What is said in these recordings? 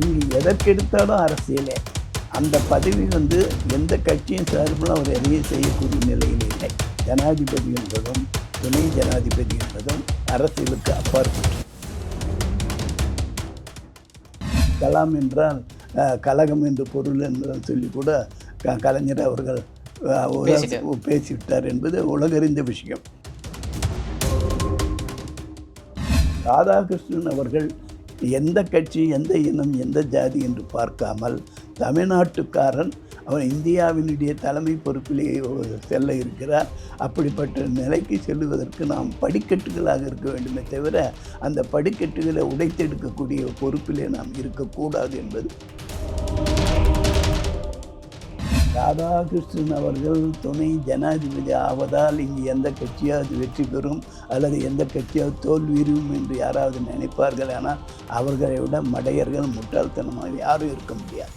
இங்கு எதற்கெடுத்தாலும் அரசியலே. அந்த பதவி வந்து எந்த கட்சியும் சார்பிலும் அவர் எதையும் செய்யக்கூடிய நிலையில் இல்லை. ஜனாதிபதி என்பதும் துணை ஜனாதிபதி என்பதும் அரசியலுக்கு அப்பாற்பட்டு கலாம் என்றால் கலகம் என்று பொருள் என்று சொல்லி கூட கலைஞர் அவர்கள். பேசிவிட்டார் என்பது உலகறிந்த விஷயம். ராதாகிருஷ்ணன் அவர்கள் எந்த கட்சி எந்த இனம் எந்த ஜாதி என்று பார்க்காமல் தமிழ்நாட்டுக்காரன் அவன் இந்தியாவினுடைய தலைமை பொறுப்பிலே செல்ல இருக்கிறார். அப்படிப்பட்ட நிலைக்கு செல்லுவதற்கு நாம் படிக்கட்டுகளாக இருக்க வேண்டுமே தவிர அந்த படிக்கட்டுகளை உடைத்தெடுக்கக்கூடிய பொறுப்பிலே நாம் இருக்கக்கூடாது என்பது ராதாகிருஷ்ணன் அவர்கள் துணை ஜனாதிபதி ஆவதால் இங்கு எந்த கட்சியாவது வெற்றி பெறும் அல்லது எந்த கட்சியாவது தோல்வியும் என்று யாராவது நினைப்பார்கள் ஆனால் அவர்களை விட மடையர்கள் முட்டாள்தனமாக யாரும் இருக்க முடியாது.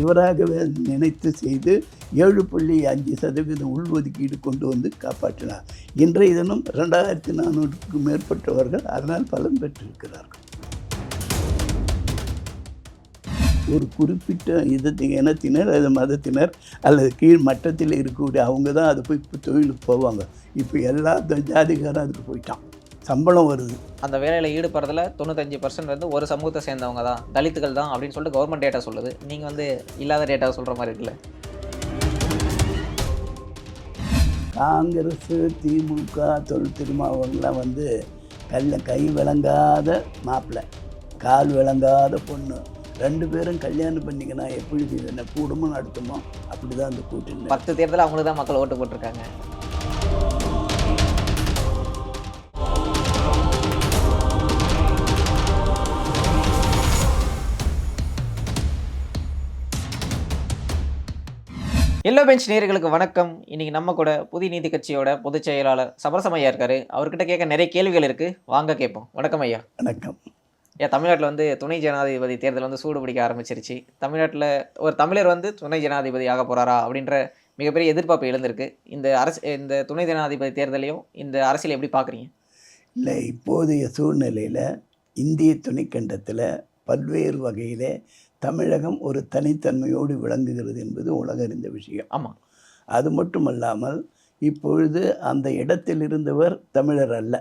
இவராகவே நினைத்து செய்து ஏழு புள்ளி அஞ்சு சதவீதம் உள்ஒதுக்கீடு கொண்டு வந்து காப்பாற்றினார். இன்றைய தினம் ரெண்டாயிரத்தி நானூறுக்கும் மேற்பட்டவர்கள் அதனால் பலன் பெற்றிருக்கிறார்கள். ஒரு குறிப்பிட்ட இதத்தை இனத்தினர் அல்லது மதத்தினர் அல்லது கீழ் மட்டத்தில் இருக்கக்கூடிய அவங்க தான் அது போய் இப்போ தொழிலுக்கு போவாங்க. இப்போ எல்லா ஜாதிக்காரும் அதுக்கு போயிட்டான். சம்பளம் வருது. அந்த வேலையில் ஈடுபடுறதுல தொண்ணூத்தஞ்சு பர்சன்ட் வந்து ஒரு சமூகத்தை சேர்ந்தவங்க தான். தலித்துகள் தான் அப்படின்னு சொல்லிட்டு கவர்மெண்ட் டேட்டா சொல்லுது. நீங்கள் வந்து இல்லாத டேட்டாவை சொல்கிற மாதிரி இருக்குல்ல? காங்கிரஸ் திமுக தொழில் திருமாவங்களாம் வந்து கல்ல கை விளங்காத மாப்பிள்ளை. கால் விளங்காத பொண்ணு. ரெண்டு பேரும் கல்யாணம் பண்ணிக்கினா எப்படி என்ன குடும்பம் நடத்துமோ? அப்படி தான் அந்த கூட்டணி பத்து தேர்தல் அவங்களுக்கு தான் மக்கள் ஓட்டு போட்டிருக்காங்க. எல்லோ பெஞ்ச் நேயர்களுக்கு வணக்கம். இன்னைக்கு நம்ம கூட புதிய நீதி கட்சியோட பொதுச் செயலாளர் சபரசம் ஐயா இருக்காரு. அவர்கிட்ட கேட்க நிறைய கேள்விகள் இருக்கு. வாங்க கேட்போம். வணக்கம் ஐயா. வணக்கம். ஏன் தமிழ்நாட்டில் வந்து துணை ஜனாதிபதி தேர்தல் வந்து சூடு பிடிக்க ஆரம்பிச்சிருச்சு. தமிழ்நாட்டில் ஒரு தமிழர் வந்து துணை ஜனாதிபதி ஆக போறாரா அப்படின்ற மிகப்பெரிய எதிர்பார்ப்பு எழுந்திருக்கு. இந்த அரசு இந்த துணை ஜனாதிபதி தேர்தலையும் இந்த அரசியல் எப்படி பார்க்குறீங்க? இல்லை இப்போதைய சூழ்நிலையில் இந்திய துணைக்கண்டத்தில் பல்வேறு வகையில் தமிழகம் ஒரு தனித்தன்மையோடு விளங்குகிறது என்பது உலகறிந்த விஷயம். ஆமாம் அது மட்டுமல்லாமல் இப்பொழுது அந்த இடத்தில் இருந்தவர் தமிழர் அல்ல.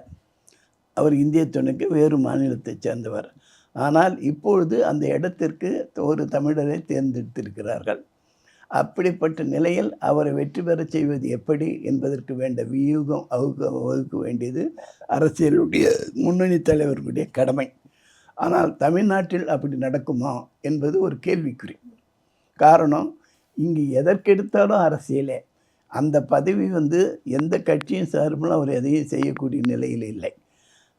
அவர் இந்திய துணைக்கு வேறு மாநிலத்தைச் சேர்ந்தவர். ஆனால் இப்பொழுது அந்த இடத்திற்கு ஒரு தமிழரை தேர்ந்தெடுத்திருக்கிறார்கள். அப்படிப்பட்ட நிலையில் அவரை வெற்றி பெறச் செய்வது எப்படி என்பதற்கு வேண்ட வியூகம் வகுக்க வகுக்க வேண்டியது அரசியலுடைய முன்னணி தலைவர்களுடைய கடமை. ஆனால் தமிழ்நாட்டில் அப்படி நடக்குமா என்பது ஒரு கேள்விக்குறி. காரணம் இங்கு எதற்கெடுத்தாலும் அரசியலே. அந்த பதவி வந்து எந்த கட்சியும் சார்பிலும் அவர் எதையும் செய்யக்கூடிய நிலையில் இல்லை.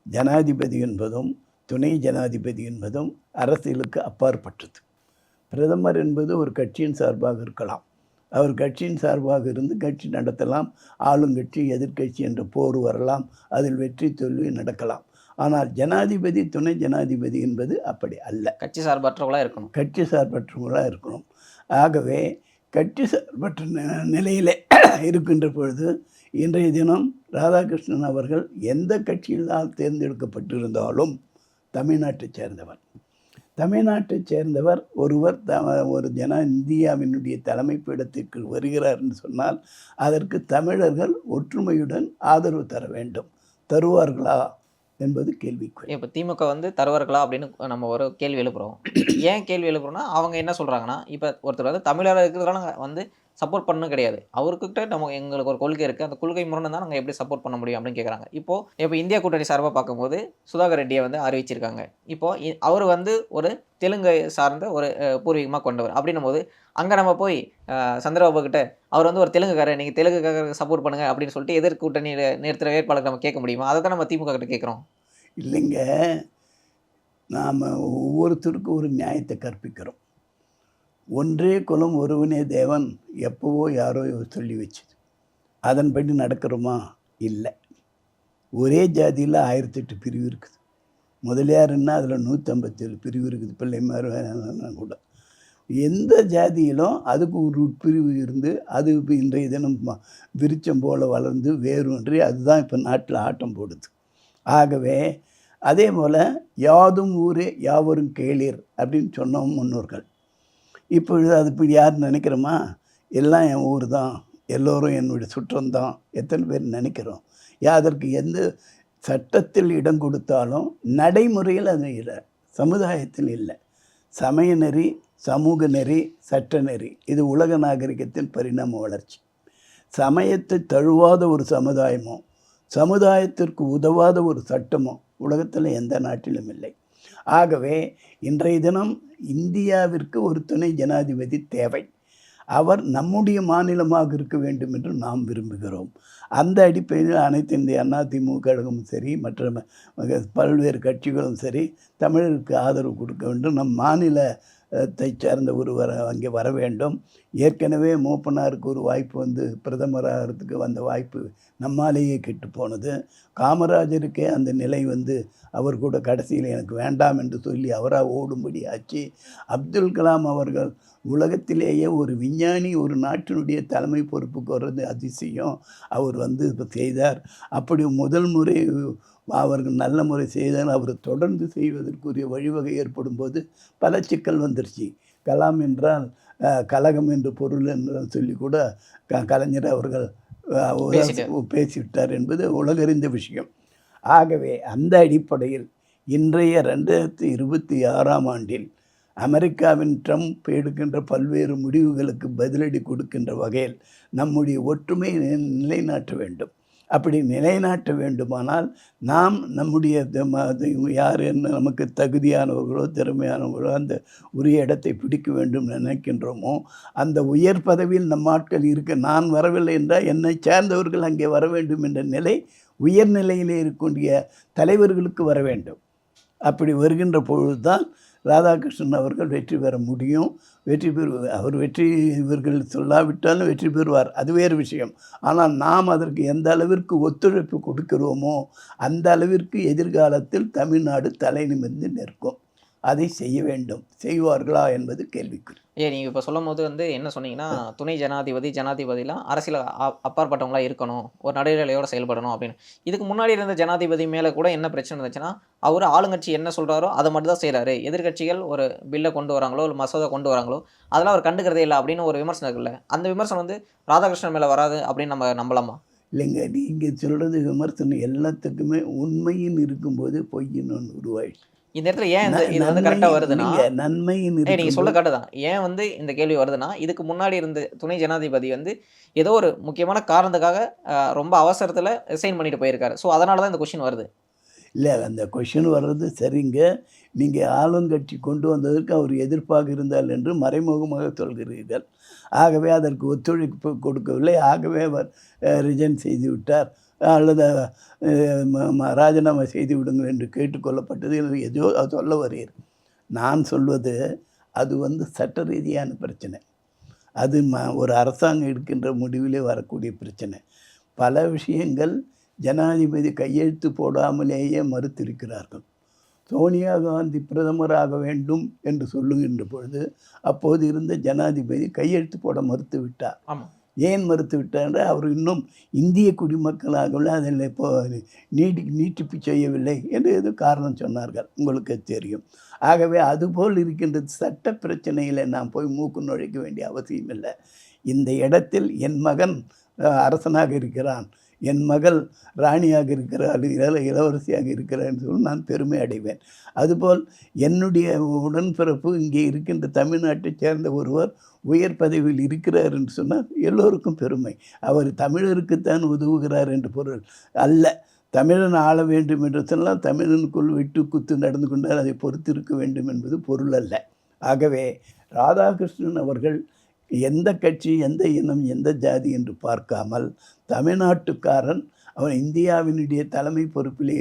ஜனாதிபதி என்பதும் துணை ஜனாதிபதி என்பதும் அரசியலுக்கு அப்பாற்பட்டது. பிரதமர் என்பது ஒரு கட்சியின் சார்பாக இருக்கலாம். அவர் கட்சியின் சார்பாக இருந்து கட்சி நடத்தலாம் ஆளுங்கட்சி எதிர்க்கட்சி என்ற போர் வரலாம் அதில் வெற்றி தோல்வி நடக்கலாம். ஆனால் ஜனாதிபதி துணை ஜனாதிபதி என்பது அப்படி அல்ல. கட்சி சார்பற்றவங்களா இருக்கணும். கட்சி சார்பற்றவர்களாக இருக்கணும். ஆகவே கட்சி சார்பற்ற நிலையிலே இருக்கின்ற பொழுது இன்றைய தினம் ராதாகிருஷ்ணன் அவர்கள் எந்த கட்சியில்தான் தேர்ந்தெடுக்கப்பட்டிருந்தாலும் தமிழ்நாட்டைச் சேர்ந்தவர். தமிழ்நாட்டைச் சேர்ந்தவர் ஒருவர் த ஒரு ஜன இந்தியாவினுடைய தலைமை பீடத்திற்கு வருகிறார் என்று சொன்னால் அதற்கு தமிழர்கள் ஒற்றுமையுடன் ஆதரவு தர வேண்டும். தருவார்களா என்பது கேள்விக்குறி. இப்போ திமுக வந்து தருவார்களா அப்படின்னு நம்ம ஒரு கேள்வி எழுப்புறோம். ஏன் கேள்வி எழுப்புறோம்னா அவங்க என்ன சொல்கிறாங்கன்னா இப்போ ஒருத்தர் வந்து தமிழராக இருக்கிறதுனால வந்து சப்போர்ட் பண்ண கிடையாது. அவருக்கிட்ட நம்ம எங்களுக்கு ஒரு கொள்கை இருக்குது அந்த கொள்கை முரணை தான் நாங்கள் எப்படி சப்போர்ட் பண்ண முடியும் அப்படின்னு கேட்குறாங்க இப்போ இப்போ இந்தியா கூட்டணி சார்பாக பார்க்கும்போது சுதாகர் ரெட்டியை வந்து அறிவிச்சிருக்காங்க. இப்போ இ- அவர் வந்து ஒரு தெலுங்கை சார்ந்த ஒரு பூர்வீகமாக கொண்டவர். அப்படின்னும் போது அங்கே நம்ம போய் சந்திரபாபு கிட்ட அவர் வந்து ஒரு தெலுங்குக்காரர் நீங்கள் தெலுங்குக்காரருக்கு சப்போர்ட் பண்ணுங்க அப்படின்னு சொல்லிட்டு எதிர் கூட்டணியில் நிறுத்துற வேட்பாளருக்கு நம்ம கேட்க முடியுமா? அதை தான் நம்ம திமுக கிட்ட கேட்குறோம் இல்லைங்க. நாம் ஒவ்வொருத்தருக்கும் ஒரு நியாயத்தை கற்பிக்கிறோம். ஒன்றே குலம் ஒருவனே தேவன் எப்போவோ யாரோ சொல்லி வச்சுது. அதன்படி நடக்கிறோமா? இல்லை. ஒரே ஜாதியில் ஆயிரத்தெட்டு பிரிவு இருக்குது. முதலியாருன்னா அதில் நூற்றம்பத்தேழு பிரிவு இருக்குது. பிள்ளைமார் கூட. எந்த ஜாதியிலும் அதுக்கு ஒரு உட்பிரிவு இருந்து அது இப்போ இன்றைய தினம் ம- போல் வளர்ந்து வேரூன்றி அதுதான் இப்போ நாட்டில் ஆட்டம் போடுது. ஆகவே அதே போல் யாதும் ஊரே யாவரும் கேளீர் அப்படின்னு சொன்னோம் முன்னோர்கள். இப்பொழுது அது இப்படி யார் நினைக்கிறோமா? எல்லாம் என் ஊர் தான். எல்லோரும் என்னுடைய சுற்றம்தான் எத்தனை பேர் நினைக்கிறோம்? அதற்கு எந்த சட்டத்தில் இடம் கொடுத்தாலும் நடைமுறையில் அது இல்லை. சமுதாயத்தில் இல்லை. சமய நெறி சமூக நெறி சட்ட நெறி. இது உலக நாகரிகத்தின் பரிணாம வளர்ச்சி. சமயத்தை தழுவாத ஒரு சமுதாயமோ சமுதாயத்திற்கு உதவாத ஒரு சட்டமோ உலகத்தில் எந்த நாட்டிலும் இல்லை. ஆகவே இன்றைய தினம் இந்தியாவிற்கு ஒரு துணை ஜனாதிபதி தேவை. அவர் நம்முடைய மாநிலமாக இருக்க வேண்டும் என்று நாம் விரும்புகிறோம். அந்த அடிப்படையில் அனைத்து இந்திய அண்ணா திமுக கழகமும் சரி மற்ற பல்வேறு கட்சிகளும் சரி தமிழருக்கு ஆதரவு கொடுக்க வேண்டும். நம் மாநில தை சார்ந்த ஒருவர் அங்கே வர வேண்டும். ஏற்கனவே மூப்பனாருக்கு ஒரு வாய்ப்பு வந்து பிரதமராகிறதுக்கு வந்த வாய்ப்பு நம்மாலேயே கெட்டு போனது. காமராஜருக்கே அந்த நிலை வந்து அவர் கூட கடைசியில் எனக்கு வேண்டாம் என்று சொல்லி அவராக ஓடும்படி ஆச்சு. அப்துல் கலாம் அவர்கள் உலகத்திலேயே ஒரு விஞ்ஞானி ஒரு நாட்டினுடைய தலைமை பொறுப்புக்கு வர்றது அதிசயம். அவர் வந்து இப்போ செய்தார். அப்படி முதல் முறை அவர்கள் நல்ல முறை செய்தார் அவர் தொடர்ந்து செய்வதற்குரிய வழிவகை ஏற்படும் போது பல சிக்கல் வந்துருச்சு. கலாம் என்றால் கலகம் என்று பொருள் என்று சொல்லி கூட க கலைஞர் அவர்கள். பேசிவிட்டார் என்பது உலகறிந்த விஷயம். ஆகவே அந்த அடிப்படையில் இன்றைய ரெண்டாயிரத்தி இருபத்தி ஆறாம் ஆண்டில் அமெரிக்காவின் ட்ரம்ப் எடுக்கின்ற பல்வேறு முடிவுகளுக்கு பதிலடி கொடுக்கின்ற வகையில் நம்முடைய ஒற்றுமை நிலைநாட்ட வேண்டும். அப்படி நிலைநாட்ட வேண்டுமானால் நாம் நம்முடைய அது யார் என்ன நமக்கு தகுதியானவர்களோ திறமையானவர்களோ அந்த உரிய இடத்தை பிடிக்க வேண்டும் நினைக்கின்றோமோ அந்த உயர் பதவியில் நம் ஆட்கள் இருக்க நான் வரவில்லை என்றால் என்னை சேர்ந்தவர்கள் அங்கே வர வேண்டும் என்ற நிலை உயர்நிலையிலே இருக்கக்கூடிய தலைவர்களுக்கு வர வேண்டும். அப்படி வருகின்ற பொழுதுதான் ராதாகிருஷ்ணன் அவர்கள் வெற்றி பெற முடியும். வெற்றி பெறு அவர் வெற்றி இவர்கள் சொல்லாவிட்டாலும் வெற்றி பெறுவார். அது வேறு விஷயம். ஆனால் நாம் அதற்கு எந்த அளவிற்கு ஒத்துழைப்பு கொடுக்கிறோமோ அந்த அளவிற்கு எதிர்காலத்தில் தமிழ்நாடு தலை நிமிர்ந்து நிற்கும். அதை செய்ய வேண்டும். செய்வார்களா என்பது கேள்விக்குறி. ஏ நீங்கள் இப்போ சொல்லும் போது வந்து என்ன சொன்னீங்கன்னா துணை ஜனாதிபதி ஜனாதிபதிலாம் அரசியல் அ- அப்பாற்பட்டவங்களா இருக்கணும். ஒரு நடுநிலையோட செயல்படணும் அப்படின்னு. இதுக்கு முன்னாடி இருந்த ஜனாதிபதி மேலே கூட என்ன பிரச்சனை இருந்துச்சுன்னா அவர் ஆளுங்கட்சி என்ன சொல்கிறாரோ அதை மட்டும் தான் செய்கிறாரு எதிர்க்கட்சிகள் ஒரு பில்லை கொண்டு வராங்களோ ஒரு மசோதா கொண்டு வராங்களோ அதெல்லாம் அவர் கண்டுக்கிறதே இல்லை அப்படின்னு ஒரு விமர்சனம் இருக்குல்ல. அந்த விமர்சனம் வந்து ராதாகிருஷ்ணன் மேலே வராது அப்படின்னு நம்ம நம்பலாமா? இல்லைங்க நீங்கள் சொல்கிறது விமர்சனம் எல்லாத்துக்குமே உண்மையின் இருக்கும்போது பொய்யின் ஒன்று உருவாயிடுச்சு. இந்த இடத்துல ஏன் இந்த இது வந்து கரெக்டாக வருதுன்னா ஏய் நீங்கள் சொல்ல இருக்கும்போது- கரெக்டு தான். ஏன் வந்து இந்த கேள்வி வருதுன்னா இதுக்கு முன்னாடி இருந்த துணை ஜனாதிபதி வந்து ஏதோ ஒரு முக்கியமான காரணத்துக்காக ரொம்ப அவசரத்தில் ரிசைன் பண்ணிட்டு போயிருக்காரு. ஸோ அதனால தான் இந்த கொஷின் வருது. இல்லை அந்த கொஷின் வர்றது சரிங்க. நீங்கள் ஆளுங்கட்சி கொண்டு வந்ததற்கு அவர் எதிர்ப்பாக இருந்தால் என்று மறைமுகமாக சொல்கிறீர்கள். ஆகவே அதற்கு ஒத்துழைப்பு கொடுக்கவில்லை. ஆகவே அவர் ரிஜைன் செய்து விட்டார். அல்லது ராஜினாமா செய்து விடுங்கள் என்று கேட்டுக்கொள்ளப்பட்டது என்று எதோ அது சொல்ல வருகிறேன். நான் சொல்வது அது வந்து சட்ட ரீதியான பிரச்சனை. அது ம ஒரு அரசாங்கம் எடுக்கின்ற முடிவிலே வரக்கூடிய பிரச்சனை. பல விஷயங்கள் ஜனாதிபதி கையெழுத்து போடாமலேயே மறுத்திருக்கிறார்கள். சோனியா காந்தி பிரதமராக வேண்டும் என்று சொல்லுகின்ற பொழுது அப்போது இருந்த ஜனாதிபதி கையெழுத்து போட மறுத்து விட்டார் ஆமாம். ஏன் மறுத்து விட்டார் அவர் இன்னும் இந்திய குடிமக்களாகவில்லை அதில் இப்போ நீட்டி நீட்டிப்பு செய்யவில்லை என்று ஏதோ காரணம் சொன்னார்கள். உங்களுக்கு தெரியும். ஆகவே அதுபோல் இருக்கின்ற சட்ட பிரச்சனையில் நாம் போய் மூக்கு நுழைக்க வேண்டிய அவசியம் இல்லை. இந்த இடத்தில் என் மகன் அரசனாக இருக்கிறான். என் மகள் ராணியாக இருக்கிறாள். இள இளவரசியாக இருக்கிறான்னு சொல்லி நான் பெருமை அடைவேன். அதுபோல் என்னுடைய உடன்பிறப்பு இங்கே இருக்கின்ற தமிழ்நாட்டைச் சேர்ந்த ஒருவர் உயர் பதவியில் இருக்கிறார் என்று சொன்னால் எல்லோருக்கும் பெருமை. அவர் தமிழருக்குத்தான் உதவுகிறார் என்று பொருள். அல்ல தமிழன் ஆள வேண்டும் என்று சொன்னால் தமிழனுக்குள் விட்டு குத்து நடந்து கொண்டால் அதை பொறுத்திருக்க வேண்டும் என்பது பொருள் அல்ல. ஆகவே ராதாகிருஷ்ணன் அவர்கள் எந்த கட்சி எந்த இனம் எந்த ஜாதி என்று பார்க்காமல் தமிழ்நாட்டுக்காரன் அவன் இந்தியாவினுடைய தலைமை பொறுப்பிலே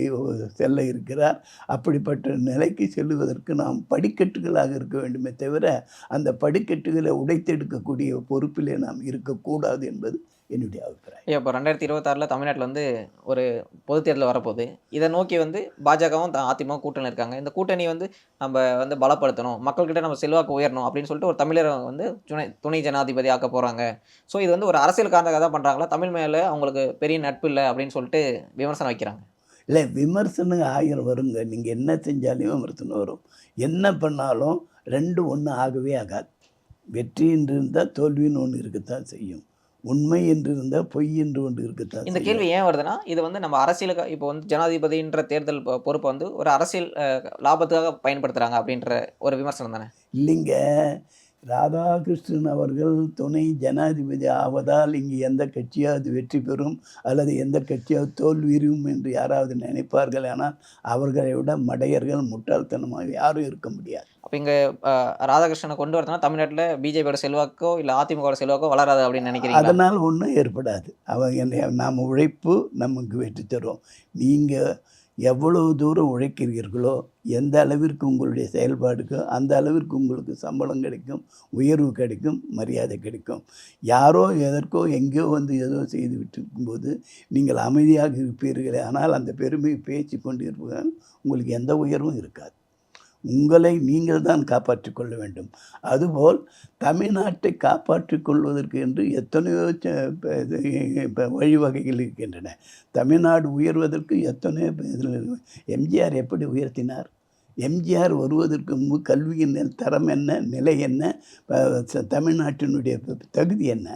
செல்ல இருக்கிறார். அப்படிப்பட்ட நிலைக்கு செல்லுவதற்கு நாம் படிக்கட்டுகளாக இருக்க வேண்டுமே தவிர அந்த படிக்கட்டுகளை உடைத்தெடுக்கக்கூடிய பொறுப்பிலே நாம் இருக்கக்கூடாது என்பது என்னுடைய அபிப்பிராயம். இப்போ ரெண்டாயிரத்தி இருபத்தாறில் தமிழ்நாட்டில் வந்து ஒரு பொதுத் தேர்தல் வரப்போகுது. இதை நோக்கி வந்து பாஜகவும் அதிமுக கூட்டணி இருக்காங்க. இந்த கூட்டணி வந்து நம்ம வந்து பலப்படுத்தணும். மக்கள்கிட்ட நம்ம செல்வாக்கு உயரணும் அப்படின்னு சொல்லிட்டு ஒரு தமிழரை வந்து துணை துணை ஜனாதிபதி ஆக்க போகிறாங்க ஸோ இது வந்து ஒரு அரசியல் காரணத்துக்காக தான் பண்ணுறாங்களா தமிழ் மேலே அவங்களுக்கு பெரிய நட்பு இல்லை அப்படின்னு சொல்லிட்டு விமர்சனம் வைக்கிறாங்க. இல்லை விமர்சனம் ஆயிரம் வருங்க. நீங்கள் என்ன செஞ்சாலும் விமர்சனம் வரும். என்ன பண்ணாலும் ரெண்டும் ஒன்று ஆகவே ஆகாது. வெற்றி என்று இருந்தால் தோல்வின்னு ஒன்று இருக்கத்தான் செய்யும். உண்மை என்று இருந்தால் பொய் என்று ஒன்று இருக்கத்தான் இந்த. கேள்வி ஏன் வருதுன்னா இது வந்து நம்ம அரசியலுக்கு இப்போ வந்து ஜனாதிபதின்ற தேர்தல் பொறுப்பை வந்து ஒரு அரசியல் லாபத்துக்காக பயன்படுத்துறாங்க அப்படின்ற ஒரு விமர்சனம் தானே இல்லைங்க ராதாகிருஷ்ணன் அவர்கள் துணை ஜனாதிபதி ஆவதால் இங்கு எந்த கட்சியாவது வெற்றி பெறும் அல்லது எந்த கட்சியாவது தோல்வியும் என்று யாராவது நினைப்பார்கள் ஆனால் அவர்களை விட மடையர்கள் முட்டாள்தனமாக யாரும் இருக்க முடியாது. அப்போ இங்கே ராதாகிருஷ்ணனை கொண்டு வரதுனா தமிழ்நாட்டில் பிஜேபியோட செல்வாக்கோ இல்லை அதிமுகவோட செல்வாக்கோ வளராது அப்படின்னு நினைக்கிறீங்களா? அதனால் ஒன்றும் ஏற்படாது. அவங்க நாம் உழைப்பு நமக்கு வெற்றி தரும். நீங்கள் எவ்வளவு தூரம் உழைக்கிறீர்களோ எந்த அளவிற்கு உங்களுடைய செயல்பாடுக்கோ அந்த அளவிற்கு உங்களுக்கு சம்பளம் கிடைக்கும் உயர்வு கிடைக்கும் மரியாதை கிடைக்கும். யாரோ எதற்கோ எங்கேயோ வந்து ஏதோ செய்து விட்டிருக்கும்போது நீங்கள் அமைதியாக இருப்பீர்களே ஆனால் அந்த பெருமையை பேச்சு கொண்டு இருப்பதால் உங்களுக்கு எந்த உயர்வும் இருக்காது. உங்களை நீங்கள் தான் காப்பாற்றிக் கொள்ள வேண்டும். அதுபோல் தமிழ்நாட்டை காப்பாற்றிக் கொள்வதற்கு என்று எத்தனையோ வழிவகைகள் இருக்கின்றன. தமிழ்நாடு உயர்வதற்கு எத்தனையோ இதில் எம்ஜிஆர் எப்படி உயர்த்தினார்? எம்ஜிஆர் வருவதற்கு முன்பு கல்வியின் தரம் என்ன நிலை என்ன ச- தமிழ்நாட்டினுடைய தகுதி என்ன?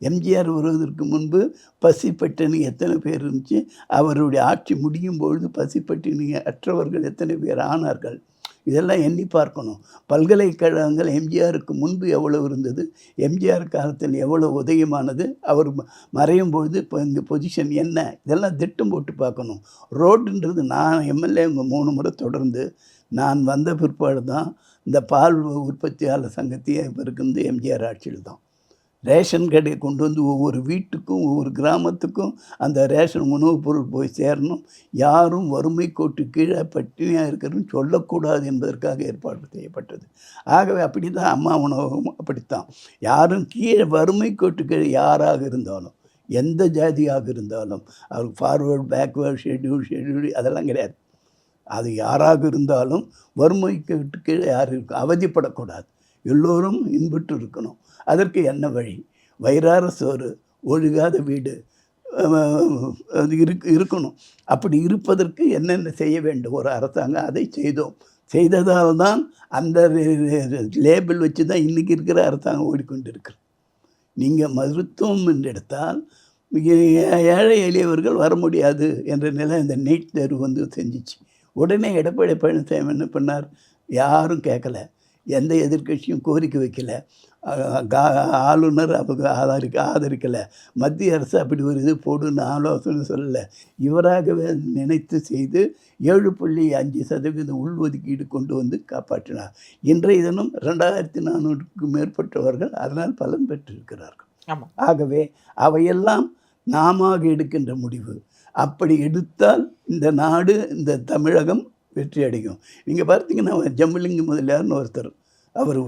எம்ஜிஆர் வருவதற்கு முன்பு பசிப்பட்டினி எத்தனை பேர் இருந்துச்சு? அவருடைய ஆட்சி முடியும் பொழுது பசிப்பட்டினி அற்றவர்கள் எத்தனை பேர் ஆனார்கள்? இதெல்லாம் எண்ணி பார்க்கணும். பல்கலைக்கழகங்கள் எம்ஜிஆருக்கு முன்பு எவ்வளவு இருந்தது? எம்ஜிஆர் காலத்தில் எவ்வளோ உதயமானது? அவர் மறையும் பொழுது இப்போ இந்த பொசிஷன் என்ன? இதெல்லாம் திட்டம் போட்டு பார்க்கணும். ரோடுன்றது நான் எம்எல்ஏ மூணு முறை தொடர்ந்து நான் வந்த பிற்பாடு தான் இந்த பால் உற்பத்தியாளர் சங்கத்தையே இப்போ இருக்கிறது எம்ஜிஆர் ஆட்சியில் தான் ரேஷன் கடையை கொண்டு வந்து ஒவ்வொரு வீட்டுக்கும் ஒவ்வொரு கிராமத்துக்கும் அந்த ரேஷன் உணவுப் பொருள் போய் சேரணும். யாரும் வறுமை கோட்டு கீழே பட்டினியாக இருக்கிறதுன்னு சொல்லக்கூடாது என்பதற்காக ஏற்பாடு செய்யப்பட்டது. ஆகவே அப்படி தான் அம்மா உணவகம் அப்படித்தான். யாரும் கீழே வறுமை கோட்டு கீழே யாராக இருந்தாலும் எந்த ஜாதியாக இருந்தாலும் அவர் ஃபார்வேர்டு பேக்வேர்டு ஷெட்யூல் ஷெட்யூல் அதெல்லாம் கிடையாது. அது யாராக இருந்தாலும் வறுமைக்கு கீழே யார் இருக்கும் அவதிப்படக்கூடாது. எல்லோரும் இன்புற்று இருக்கணும் அதற்கு என்ன வழி? வயிறார சோறு ஒழுகாத வீடு அது இருக்கு இருக்கணும். அப்படி இருப்பதற்கு என்னென்ன செய்ய வேண்டும்? ஒரு அரசாங்கம் அதை செய்தோம். செய்ததால் தான் அந்த லேபிள் வச்சு தான் இன்றைக்கி இருக்கிற அரசாங்கம் ஓடிக்கொண்டிருக்கு. நீங்கள் மருத்துவம் என்று எடுத்தால் ஏழை எளியவர்கள் வர முடியாது என்ற நிலை இந்த நீட் தேர்வு வந்து செஞ்சிச்சு. உடனே எடப்பாடி பழனிசாமி என்ன பண்ணார்? யாரும் கேட்கல. எந்த எதிர்க்கட்சியும் கோரிக்கை வைக்கல. ஆளுநர் அவங்க ஆதரிக்க ஆதரிக்கலை. மத்திய அரசு அப்படி ஒரு இது போடுன்னு ஆலோசனை சொல்லலை. இவராகவே நினைத்து செய்து ஏழு புள்ளி அஞ்சு சதவீதம் உள்ஒதுக்கீடு கொண்டு வந்து காப்பாற்றினார். இன்றைய தினம் ரெண்டாயிரத்தி நானூறுக்கும் மேற்பட்டவர்கள் அதனால் பலன் பெற்றிருக்கிறார்கள். ஆகவே அவையெல்லாம் நாம எடுக்கின்ற முடிவு. அப்படி எடுத்தால் இந்த நாடு இந்த தமிழகம் வெற்றி அடையும் நீங்கள் பார்த்தீங்கன்னா ஜம்புலிங்க முதலியார்னு ஒருத்தர் அவர்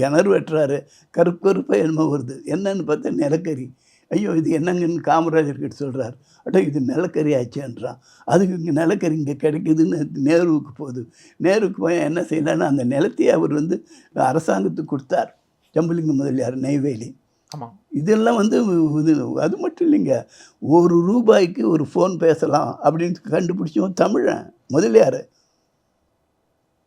கிணறு வெட்டுறாரு. கருப்பு கருப்பாக என்னமோ வருது. என்னன்னு பார்த்தா நிலக்கரி. ஐயோ இது என்னங்கன்னு காமராஜர் கிட்ட சொல்கிறார் அடோ இது நிலக்கரி ஆச்சுன்றான். அதுக்கு இங்கே நிலக்கரி இங்கே கிடைக்குதுன்னு நேருவுக்கு போகுது. நேருவுக்கு போய் என்ன செய்யலான்னு அந்த நிலத்தையே அவர் வந்து அரசாங்கத்துக்கு கொடுத்தார். ஜம்புலிங்க முதலியார் நெய்வேலி. இதெல்லாம் வந்து இது அது மட்டும் இல்லைங்க. ஒரு ரூபாய்க்கு ஒரு ஃபோன் பேசலாம் அப்படின்னு கண்டுபிடிச்சோம் தமிழன் முதலியார்.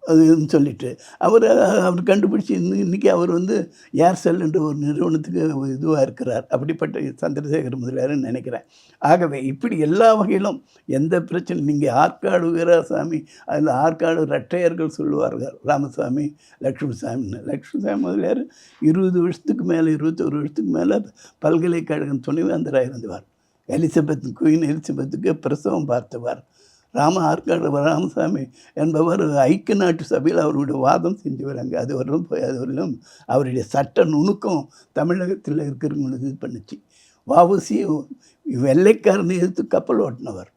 அதுன்னு சொல்லிட்டு. அவர் அவர் கண்டுபிடிச்சி இன்னி- இன்னைக்கு அவர் வந்து ஏர்செல் என்ற ஒரு நிறுவனத்துக்கு இதுவாக இருக்கிறார். அப்படிப்பட்ட சந்திரசேகர் முதலியார்னு நினைக்கிறேன். ஆகவே இப்படி எல்லா வகையிலும் எந்த பிரச்சனை நீங்கள் ஆற்காடு வீராசாமி அதில் ஆற்காடு ரட்டையர்கள் சொல்லுவார்கள். ராமசாமி லக்ஷ்மிசாமின்னு லக்ஷ்மிசாமி முதலியார் இருபது வருஷத்துக்கு மேலே இருபத்தொரு வருஷத்துக்கு மேலே பல்கலைக்கழகம் துணைவேந்தராக இருந்தவர். எலிசபெத் குயின் எலிசபெத்துக்கு பிரசவம் பார்த்தவர். ராம ஆற்காடு ராமசாமி என்பவர் ஐக்கிய நாட்டு சபையில் அவருடைய வாதம் செஞ்சு வராங்க அது வரலும் போய் அது வரலும் அவருடைய சட்ட நுணுக்கம் தமிழகத்தில் இருக்கிறவங்களுக்கு இது பண்ணுச்சு. வாவுசி வெள்ளைக்காரனை எதிர்த்து கப்பல் ஓட்டினவர்.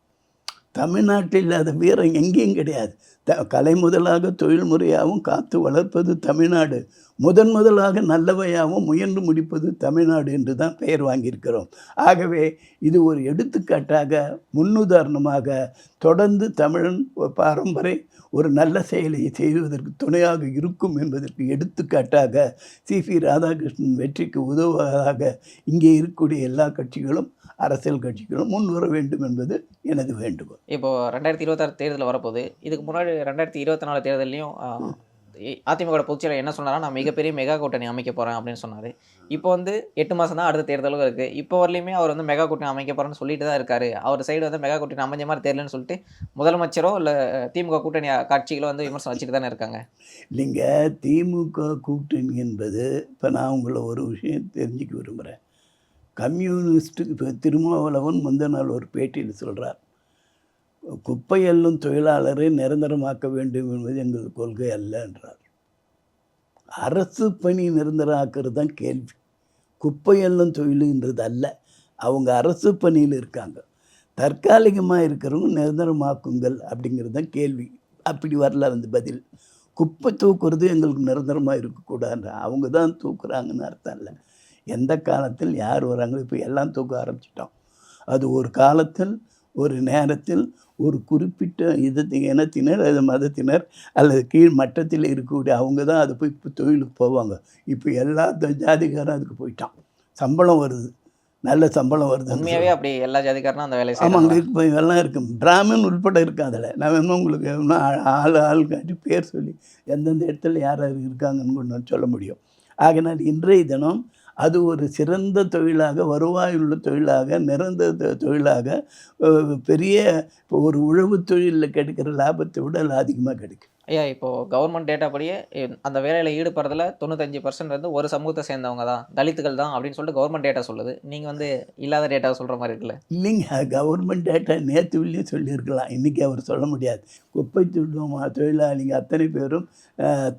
தமிழ்நாட்டில் இல்லாத வீரம் எங்கேயும் கிடையாது. த கலை முதலாக தொழில் முறையாகவும் காத்து வளர்ப்பது தமிழ்நாடு. முதன் முதலாக நல்லவையாகவும் முயன்று முடிப்பது தமிழ்நாடு என்று தான் பெயர் வாங்கியிருக்கிறோம். ஆகவே இது ஒரு எடுத்துக்காட்டாக முன்னுதாரணமாக தொடர்ந்து தமிழன் ஒரு பாரம்பரை ஒரு நல்ல செயலை செய்வதற்கு துணையாக இருக்கும் என்பதற்கு எடுத்துக்காட்டாக சிபி ராதாகிருஷ்ணன் வெற்றிக்கு உதவுவதாக இங்கே இருக்கக்கூடிய எல்லா கட்சிகளும் அரசியல் கட்சிகளும் முன்வர வேண்டும் என்பது எனது வேண்டுகோள். இப்போ ரெண்டாயிரத்தி இருபத்தாறு தேர்தல் வரப்போகுது. இதுக்கு முன்னாடி ரெண்டாயிரத்தி இருபத்தி நாலு தேர்தலையும் அதிமுக பொதுச்செயலர் என்ன சொன்னாரா நான் மிகப்பெரிய மெகா கூட்டணி அமைக்க போகிறேன் அப்படின்னு சொன்னார். இப்போ வந்து எட்டு மாதம் தான் அடுத்த தேர்தலும் இருக்குது இப்போ வரலையுமே அவர் வந்து மெகா கூட்டணி அமைக்க போகிறேன்னு சொல்லிட்டு தான் இருக்காரு. அவர் சைடு வந்து மெகா கூட்டணி அமைஞ்ச மாதிரி தெரியலன்னு சொல்லிட்டு முதலமைச்சரோ இல்லை திமுக கூட்டணி காட்சிகளோ வந்து விமர்சனம் வச்சுட்டு தானே இருக்காங்க? இல்லைங்க திமுக கூட்டணி என்பது இப்போ நான் உங்களை ஒரு விஷயம் தெரிஞ்சுக்க விரும்புகிறேன் கம்யூனிஸ்ட்டுக்கு இப்போ திருமாவளவன் முந்த நாள் ஒரு பேட்டியில் சொல்கிறார் குப்பை எல்லும் தொழிலாளரை நிரந்தரமாக்க வேண்டும் என்பது எங்கள் கொள்கை அல்ல என்றார். அரசு பணி நிரந்தரமாக்கிறது தான் கேள்வி. குப்பை எல்லும் தொழிலுன்றது அல்ல. அவங்க அரசு பணியில் இருக்காங்க. தற்காலிகமாக இருக்கிறவங்க நிரந்தரமாக்குங்கள் அப்படிங்கிறது தான் கேள்வி. அப்படி வரல அந்த பதில். குப்பை தூக்குறது எங்களுக்கு நிரந்தரமாக இருக்கக்கூடாது. அவங்க தான் தூக்குறாங்கன்னு அர்த்தம் இல்லை. எந்த காலத்தில் யார் வராங்களோ இப்போ எல்லாம் தூக்க ஆரம்பிச்சிட்டோம். அது ஒரு காலத்தில் ஒரு நேரத்தில் ஒரு குறிப்பிட்ட இதத்தை இனத்தினர் அல்லது மதத்தினர் அல்லது கீழ் மட்டத்தில் இருக்கக்கூடிய அவங்க தான் அது போய் இப்போ தொழிலுக்கு போவாங்க. இப்போ எல்லா ஜாதிக்காரும் அதுக்கு போயிட்டான். சம்பளம் வருது. நல்ல சம்பளம் வருது உண்மையாகவே அப்படி எல்லா ஜாதிக்காரனும் அந்த வேலையை ஆமாம் அங்கே இப்போ எல்லாம் இருக்கு. பிராமின் உட்பட இருக்கு அதில். நான் வேணும் உங்களுக்கு வேணும்னா ஆள் ஆள் காட்டி பேர் சொல்லி எந்தெந்த இடத்துல யார் யார் இருக்காங்கன்னு சொல்ல முடியும். ஆகையினால் இன்றைய தினம் அது ஒரு சிறந்த தொழிலாக வருவாயுள்ள தொழிலாக நிரந்தர தொழிலாக பெரிய இப்போ ஒரு உழவு தொழிலில் கிடைக்கிற லாபத்தை விட அதிகமாக கிடைக்கும். ஐயா இப்போ கவர்மெண்ட் டேட்டா படியே அந்த வேலையில் ஈடுபடுறதுல தொண்ணூத்தஞ்சு பர்சன்ட் வந்து ஒரு சமூகத்தை சேர்ந்தவங்க தான். தலித்துகள் தான் அப்படின்னு சொல்லிட்டு கவர்மெண்ட் டேட்டா சொல்லுது. நீங்கள் வந்து இல்லாத டேட்டா சொல்கிற மாதிரி இருக்குல்ல? இல்லைங்க கவர்மெண்ட் டேட்டா நேற்று வெளியே சொல்லியிருக்கலாம். இன்றைக்கி அவர் சொல்ல முடியாது. குப்பை துண்டுமா தொழிலாளிங்க அத்தனை பேரும் அஹ்,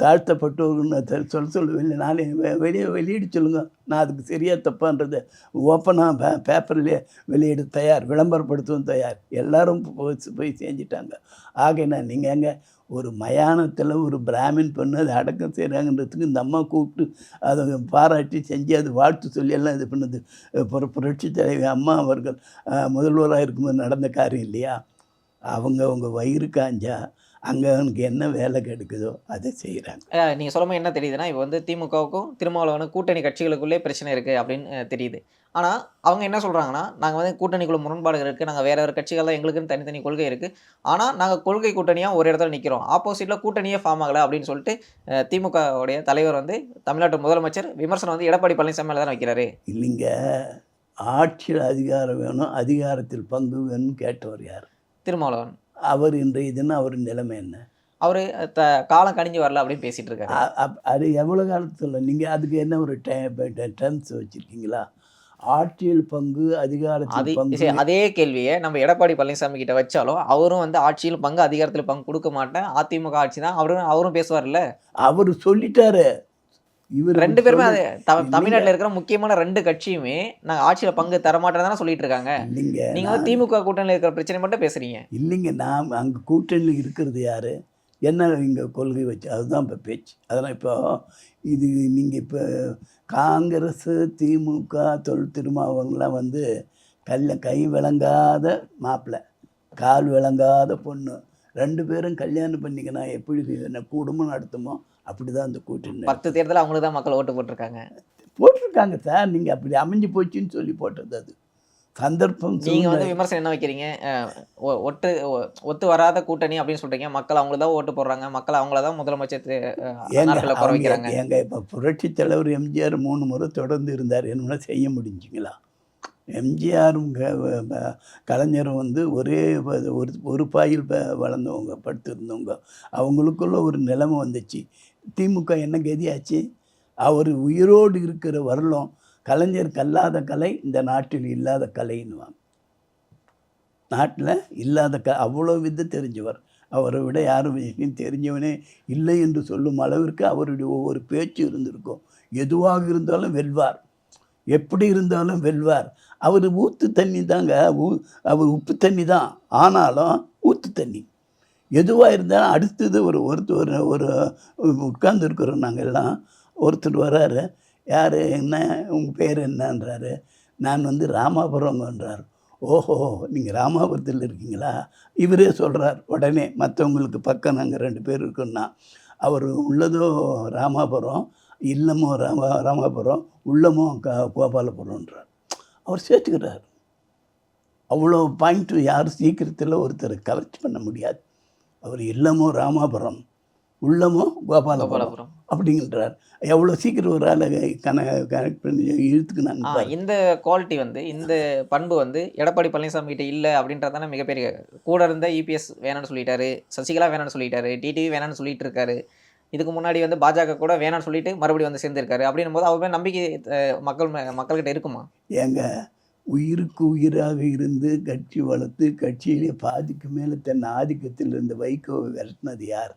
சொல்ல சொல்லவில்லை நானே வெளியே வெளியிட சொல்லுங்க. நான் அதுக்கு சரியாக தப்பான்றதை ஓப்பனாக பே பேப்பர்லேயே வெளியிட தயார் விளம்பரப்படுத்தவும் தயார். எல்லாரும் போய் போய் செஞ்சிட்டாங்க. ஆகையினா நீங்கள் எங்கே ஒரு மயானத்தில் ஒரு பிராமின் பெண்ணு அதை அடக்கம் செய்கிறாங்கன்றதுக்கு இந்த அம்மா கூப்பிட்டு அதை பாராட்டி செஞ்சு அது வாழ்த்து சொல்லி எல்லாம் இது பண்ணது. புற புரட்சி தலைவி அம்மா அவர்கள் முதல்வராக இருக்கும்போது நடந்த காரியம் இல்லையா? அவங்க அவங்க வயிறு காஞ்சா அங்கே அவனுக்கு என்ன வேலை கிடைக்குதோ அதை செய்கிறாங்க நீங்கள் சொல்லும்போது என்ன தெரியுதுன்னா இப்போ வந்து திமுகவுக்கும் திருமாவளவனுக்கும் கூட்டணி கட்சிகளுக்குள்ளே பிரச்சனை இருக்குது அப்படின்னு தெரியுது. ஆனால் அவங்க என்ன சொல்கிறாங்கன்னா நாங்கள் வந்து கூட்டணிக்குள்ள முரண்பாடுகள் இருக்குது நாங்கள் வேற வேறு கட்சிகள் தான் எங்களுக்குன்னு தனித்தனி கொள்கை இருக்குது ஆனால் நாங்கள் கொள்கை கூட்டணியாக ஒரு இடத்துல நிற்கிறோம் ஆப்போசிட்டில் கூட்டணியே ஃபார்ம் ஆகலை அப்படின்னு சொல்லிட்டு அஹ், திமுக உடைய தலைவர் வந்து தமிழ்நாட்டு முதலமைச்சர் விமர்சனம் வந்து எடப்பாடி பழனிசாமி மேலே தான் வைக்கிறாரு. இல்லைங்க. ஆட்சியில் அதிகாரம் வேணும் அதிகாரத்தில் பங்கு வேணும்னு கேட்டவர் யார்? திருமாவளவன். அவர் இன்றைய தினம் அவர் நிலைமை என்ன? அவர் த காலம் கணிஞ்சு வரல அப்படின்னு பேசிட்டு இருக்காரு அது எவ்வளோ காலத்தில் நீங்கள் அதுக்கு என்ன ஒரு டெர்ம்ஸ் வச்சுருக்கீங்களா? ஆட்சியில் பங்கு அது அதிகாரத்தில் பங்கு அதே கேள்வியை நம்ம எடப்பாடி பழனிசாமி கிட்ட வச்சாலும் அவரும் வந்து ஆட்சியில் பங்கு அதிகாரத்தில் பங்கு கொடுக்க மாட்டேன். அதிமுக ஆட்சி தான். அவரும் அவரும் பேசுவார்ல? அவர் சொல்லிட்டாரு. இவர் ரெண்டு பேருமே அது. தமிழ்நாட்டுல இருக்கிற முக்கியமான ரெண்டு கட்சியுமே நாங்க ஆட்சியில பங்கு தர மாட்டேன் தானே சொல்லிட்டு இருக்காங்க இல்லைங்க நீங்க வந்து திமுக கூட்டணியில் இருக்கிற பிரச்சனை மட்டும் பேசுறீங்க. இல்லைங்க நான் அங்கே கூட்டணியில் இருக்கிறது யார்? என்ன இங்கே கொள்கை வச்சு அதுதான் இப்போ பேச்சு. அதெல்லாம் இப்போ இது நீங்கள் இப்போ காங்கிரஸ் திமுக தொல் திருமாவங்களாம் வந்து கல்ல கை விளங்காத மாப்பிள்ளை கால் விளங்காத பொண்ணு. ரெண்டு பேரும் கல்யாணம் பண்ணிக்கினா எப்படி என்ன குடும்பம் நடத்துமோ அப்படி தான் அந்த கூட்டணி பத்து தேர்தல் அவங்களுக்கு தான் மக்கள் ஓட்டு போட்டிருக்காங்க. போட்டிருக்காங்க சார். நீங்கள் அப்படி அமைஞ்சு போச்சுன்னு சொல்லி போட்டது அது. சந்தர்ப்பம் நீங்க வந்து. விமர்சனம் என்ன வைக்கிறீங்க? ஒட்டு ஒத்து வராத கூட்டணி அப்படின்னு சொல்றீங்க. மக்கள் அவங்களுக்கு தான் ஓட்டு போடுறாங்க. மக்கள் அவங்கள தான் முதலமைச்சர் ஏங்க இப்போ புரட்சி தலைவர் எம்ஜிஆர் மூணு முறை தொடர்ந்து இருந்தார். என்ன செய்ய முடிஞ்சுங்களா? எம்ஜிஆரும் கலைஞரும் வந்து ஒரே ஒரு ஒரு பாயில் வளர்ந்தவங்க படுத்திருந்தவங்க. அவங்களுக்குள்ள ஒரு நிலைமை வந்துச்சு. திமுக என்ன கதியாச்சு? அவர் உயிரோடு இருக்கிற வரலும் கலைஞர் கல்லாத கலை இந்த நாட்டில் இல்லாத கலைன்னுவாங்க. நாட்டில் இல்லாத க அவ்வளோ வித தெரிஞ்சவர். அவரை விட யாரும் தெரிஞ்சவனே இல்லை என்று சொல்லும் அளவிற்கு அவருடைய ஒவ்வொரு பேச்சு இருந்திருக்கும். எதுவாக இருந்தாலும் வெல்வார். எப்படி இருந்தாலும் வெல்வார். அவர் ஊத்து தண்ணி தாங்க ஊ அவர் உப்பு தண்ணி தான். ஆனாலும் ஊத்து தண்ணி. எதுவாக இருந்தாலும் அடுத்தது ஒரு ஒருத்தர் ஒரு உட்கார்ந்துருக்குறோம் நாங்கள் எல்லாம். ஒருத்தர் வராரு யார் என்ன உங்கள் பேர் என்னன்றாரு. நான் வந்து ராமாபுரம்ன்றார். ஓஹோ நீங்கள் ராமாபுரத்தில் இருக்கீங்களா? இவரே சொல்கிறார் உடனே மற்றவங்களுக்கு பக்கம் நாங்கள் ரெண்டு பேர் இருக்கோம்னா அவர் உள்ளதோ ராமாபுரம் இல்லமோ ராமா ராமாபுரம் உள்ளமோ க கோபாலபுரம்ன்றார். அவர் சேர்த்துக்கிறார். அவ்வளோ பாயிண்ட் யாரும் சீக்கிரத்தில் ஒருத்தரை கவர்ச்சி பண்ண முடியாது. அவர் இல்லமோ ராமாபுரம் உள்ளமோ கோபாலபுரம் அப்படிங்கிறார். எவ்வளோ சீக்கிரம் ஒரு ஆளை கன கனெக்ட் பண்ணி இழுத்துக்கு ஆ, நான் இந்த குவாலிட்டி வந்து இந்த பண்பு வந்து எடப்பாடி பழனிசாமி கிட்ட இல்லை அப்படின்றது தானே மிகப்பெரிய கூட இருந்த இபிஎஸ் வேணாம்னு சொல்லிட்டாரு சசிகலா வேணாம்னு சொல்லிட்டாரு டிடிவி வேணாம்னு சொல்லிட்டு இருக்காரு. இதுக்கு முன்னாடி வந்து பாஜக கூட வேணாம்னு சொல்லிட்டு மறுபடியும் வந்து சேர்ந்திருக்காரு. அப்படின்னும் போது அவர் நம்பிக்கை மக்கள் மக்கள்கிட்ட இருக்குமா? ஏங்க உயிருக்கு உயிராக இருந்து கட்சி வளர்த்து கட்சியிலே பாதிக்கு மேலே தன் ஆதிக்கத்தில் இருந்த வைகோவை விரட்டினது யார்?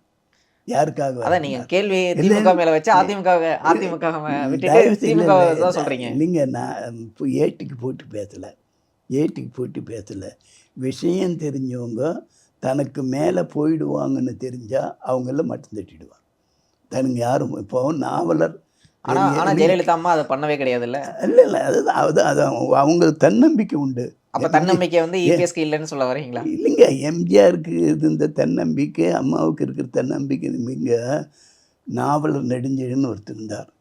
யாருக்காக அதான் நீங்க? கேள்வி திமுக மேல வச்சு அதிமுக அதிமுக விட்டுட்டு சொல்றீங்க. இல்லைங்க நான் இப்போ ஏட்டுக்கு போட்டு பேசலை. ஏட்டுக்கு போட்டு பேசலை. விஷயம் தெரிஞ்சவங்க தனக்கு மேலே போயிடுவாங்கன்னு தெரிஞ்சால் அவங்கள மட்டும் தட்டிடுவாங்க. தனக்கு யாரும் இப்போ நாவலர் ஆனா ஆனா ஜெயலலிதா அம்மா அதை பண்ணவே கிடையாதுல்ல? இல்லை இல்லை அதுதான் அது அது அவங்க- தன்னம்பிக்கை உண்டு. அப்ப தன்னம்பிக்கை வந்து இபிஎஸ்க்கு இல்லைன்னு சொல்ல வரீங்களா? இல்லைங்க எம்ஜிஆருக்கு இருந்த தன்னம்பிக்கை அம்மாவுக்கு இருக்கிற தன்னம்பிக்கை இங்கே நாவலர் நெடுஞ்செழியன்னு ஒருத்தர் இருந்தார்.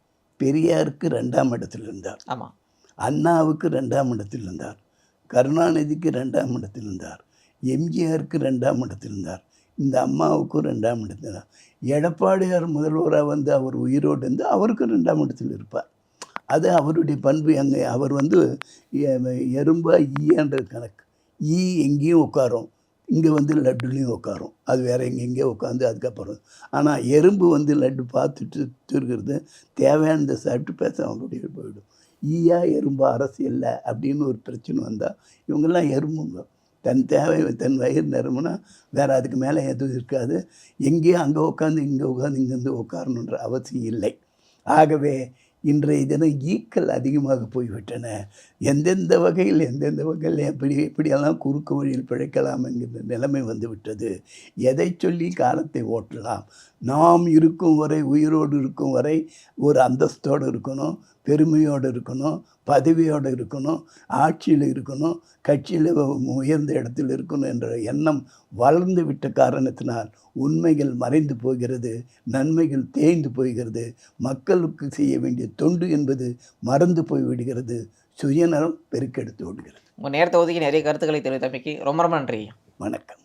பெரியாருக்கு ரெண்டாம் இடத்துல இருந்தார். ஆமா. அண்ணாவுக்கு ரெண்டாம் இடத்தில் இருந்தார். கருணாநிதிக்கு ரெண்டாம் இடத்தில் இருந்தார். எம்ஜிஆருக்கு ரெண்டாம் இடத்தில் இருந்தார். இந்த அம்மாவுக்கும் ரெண்டாம் இடத்துல எடப்பாடியார் முதல்வராக வந்து அவர் உயிரோடு இருந்து அவருக்கும் ரெண்டாம் இடத்தில் இருப்பார். அது அவருடைய பண்பு அங்கே. அவர் வந்து எறும்பா ஈயான்ற கணக்கு. ஈ எங்கேயும் உட்காரும். இங்கே வந்து லட்டுலேயும் உட்காரும். அது வேறு எங்கெங்கேயோ உட்காந்து அதுக்கப்புறம். ஆனால் எறும்பு வந்து லட்டு பார்த்துட்டு இருக்கிறது தேவையானதை சாப்பிட்டு பேச அவங்களுடைய போயிடும். ஈயா எறும்பா இல்லை அப்படின்னு ஒரு பிரச்சனை வந்தால் இவங்கெல்லாம் எறும்புங்க. தன் தேவை தன் வயிறு நிரம்புனா வேறு அதுக்கு மேலே எதுவும் இருக்காது. எங்கேயும் அங்கே உட்காந்து இங்கே உட்காந்து இங்கேருந்து உட்காரணுன்ற அவசியம் இல்லை. ஆகவே இன்றைய தினம் ஈக்கள் அதிகமாக போய்விட்டன. எந்தெந்த வகையில் எந்தெந்த வகையில் எப்படி எப்படியெல்லாம் குறுக்கு வழியில் பிழைக்கலாம் என்கிற நிலைமை வந்துவிட்டது எதை சொல்லி காலத்தை ஓட்டலாம்? நாம் இருக்கும் வரை உயிரோடு இருக்கும் வரை ஒரு அந்தஸ்தோடு இருக்கணும். பெருமையோடு இருக்கணும் பதவியோடு இருக்கணும் ஆட்சியில் இருக்கணும் கட்சியில் உயர்ந்த இடத்தில் இருக்கணும் என்ற எண்ணம் வளர்ந்து விட்ட காரணத்தினால் உண்மைகள் மறைந்து போகிறது நன்மைகள் தேய்ந்து போகிறது மக்களுக்கு செய்ய வேண்டிய தொண்டு என்பது மறந்து போய் விடுகிறது சுயநலம் பெருக்கெடுத்து ஓடுகிறது. உங்க நேரத்தை ஒதுக்கி நிறைய கருத்துக்களை தெரிவித்தமைக்கு ரொம்ப ரொம்ப நன்றி வணக்கம்.